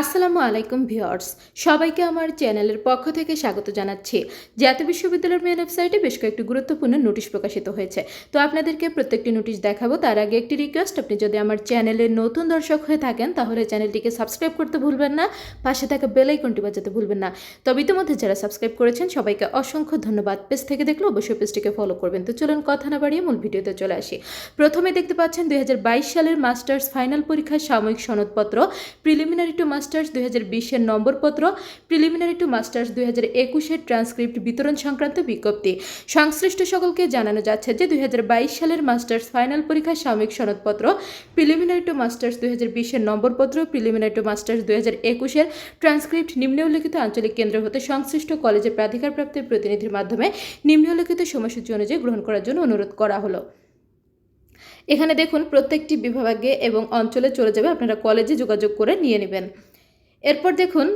আসসালামু আলাইকুম ভিউয়ার্স, সবাইকে আমার চ্যানেলের পক্ষ থেকে স্বাগত জানাচ্ছি। জাতীয় বিশ্ববিদ্যালয়ের মেন ওয়েবসাইটে বেশ কয়েকটি গুরুত্বপূর্ণ নোটিশ প্রকাশিত হয়েছে। তো আপনাদেরকে প্রত্যেকটি নোটিশ দেখাবো, তার আগে একটি রিকোয়েস্ট আপনি যদি আমার চ্যানেলের নতুন দর্শক হয়ে থাকেন, তাহলে চ্যানেলটিকে সাবস্ক্রাইব করতে ভুলবেন না, পাশে থাকা বেল আইকনটি বাজাতে ভুলবেন না। তবে ইতিমধ্যে যারা সাবস্ক্রাইব করেছেন, সবাইকে অসংখ্য ধন্যবাদ। পেজ থেকে দেখলে অবশ্যই পেজটিকে ফলো করবেন। তো চলুন কথা না বাড়িয়ে মূল ভিডিওতে চলে আসি। প্রথমে দেখতে পাচ্ছেন দুই হাজার বাইশ সালের মাস্টার্স ফাইনাল পরীক্ষার সাময়িক সনদপত্র প্রিলিমিনারি টু মাস্টার্স দুই হাজার বিশের নম্বরপত্র, প্রিলিমিনারি টু মাস্টার্স দুই হাজার একুশের ট্রান্সক্রিপ্ট বিতরণ সংক্রান্ত বিজ্ঞপ্তি। সংশ্লিষ্ট সকলকে জানানো যাচ্ছে যে দুই সালের মাস্টার্স ফাইনাল পরীক্ষার সাময়িক সনদপত্র, প্রিলিমিনারি টু মাস্টার্স দুই হাজার বিশের নম্বরপত্র, প্রিলিমিনারি টু মাস্টার্স দুই হাজার একুশের ট্রান্সক্রিপ্ট নিম্নে উল্লেখিত আঞ্চলিক কেন্দ্র হতে সংশ্লিষ্ট কলেজে প্রাধিকারপ্রাপ্তের প্রতিনিধির মাধ্যমে নিম্নে উল্লেখিত সময়সূচি অনুযায়ী গ্রহণ করার জন্য অনুরোধ করা হলো। এখানে দেখুন, প্রত্যেকটি বিভাগে এবং অঞ্চলে চলে যাবে, আপনারা কলেজে যোগাযোগ করে নিয়ে নেবেন। এরপর দেখুন,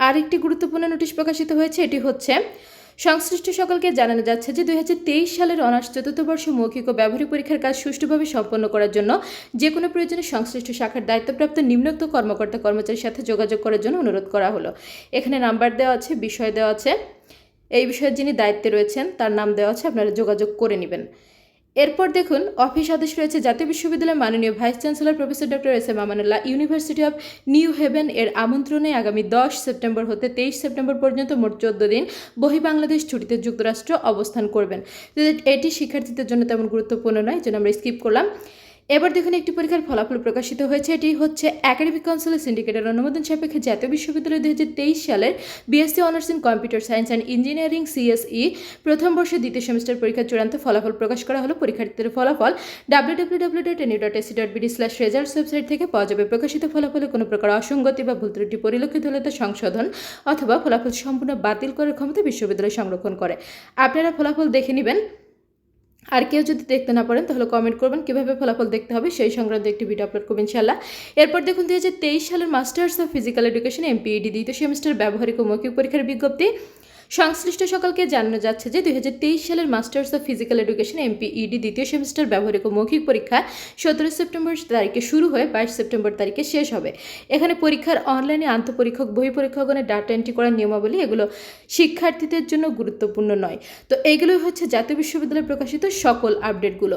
আরেকটি গুরুত্বপূর্ণ নোটিশ প্রকাশিত হয়েছে, এটি হচ্ছে, সংশ্লিষ্ট সকলকে জানানো যাচ্ছে যে দুই হাজার তেইশ সালের অনার্স চতুর্থ বর্ষ মৌখিক ও ব্যবহারিক পরীক্ষার কাজ সুষ্ঠুভাবে সম্পন্ন করার জন্য যে কোনো প্রয়োজনে সংশ্লিষ্ট শাখার দায়িত্বপ্রাপ্ত নিম্নোক্ত কর্মকর্তা কর্মচারীর সাথে যোগাযোগ করার জন্য অনুরোধ করা হলো। এখানে নাম্বার দেওয়া আছে, বিষয় দেওয়া আছে। এই বিষয়ে যিনি দায়িত্বে রয়েছেন, তার নাম দেওয়া আছে, আপনারা যোগাযোগ করে নেবেন। এরপর দেখুন, অফিস আদেশ রয়েছে জাতীয় বিশ্ববিদ্যালয়ের মাননীয় vice chancellor professor doctor S M Amanullah university of New Haven এর আমন্ত্রণে আগামী দশ সেপ্টেম্বর হতে তেইশ সেপ্টেম্বর পর্যন্ত মোট চোদ্দ দিন বহি বাংলাদেশ ছুটিতে যুক্তরাষ্ট্র অবস্থান করবেন। এটি শিক্ষার্থীদের জন্য তেমন গুরুত্বপূর্ণ নয়, যেন আমরা স্কিপ করলাম। এবার দেখুন একটি পরীক্ষার ফলাফল প্রকাশিত হয়েছে। এটি হচ্ছে একাডেমিক কাউন্সিলের সিন্ডিকেটের অনুমোদন সাপেক্ষে জাতীয় বিশ্ববিদ্যালয় দুই হাজার তেইশ সালের BSc honours in computer science and engineering CSE প্রথম বর্ষের দ্বিতীয় সেমিস্টার পরীক্ষার চূড়ান্ত ফলাফল প্রকাশ করা হলো। পরীক্ষার্থীদের ফলাফল ডাব্লিউ ডাব্লিউ ডট ওয়েবসাইট থেকে পাওয়া যাবে। প্রকাশিত ফলাফলে কোনো প্রকার অসঙ্গতি বা ভুল ত্রুটি পরিলক্ষিত হলে তা সংশোধন অথবা ফলাফল সম্পূর্ণ বাতিল করার ক্ষমতা বিশ্ববিদ্যালয় সংরক্ষণ করে। আপনারা ফলাফল দেখে নেবেন। আর কেউ যদি দেখতে না পারেন, তাহলে কমেন্ট করবেন কীভাবে ফলাফল দেখতে হবে সেই সংক্রান্ত একটি ভিডিও আপলোড করবেন ইনশাল্লাহ এরপর দেখুন, দুই হাজার তেইশ সালের masters of physical education MPEd দ্বিতীয় সেমিস্টার ব্যবহারিক ও মৌখিক পরীক্ষার বিজ্ঞপ্তি। সংশ্লিষ্ট সকলকে জানানো যাচ্ছে যে দুই হাজার তেইশ সালের masters of physical education MPEd দ্বিতীয় সেমিস্টার ব্যবহারিক মৌখিক পরীক্ষা সতেরো সেপ্টেম্বর তারিখে শুরু হয়ে বাইশ সেপ্টেম্বর তারিখে শেষ হবে। এখানে পরীক্ষার অনলাইনে আন্তঃপরীক্ষক, বহি পরীক্ষকগণের ডাটা এন্ট্রি করার নিয়মাবলী এগুলো শিক্ষার্থীদের জন্য গুরুত্বপূর্ণ নয়। তো এগুলোই হচ্ছে জাতীয় বিশ্ববিদ্যালয়ে প্রকাশিত সকল আপডেটগুলো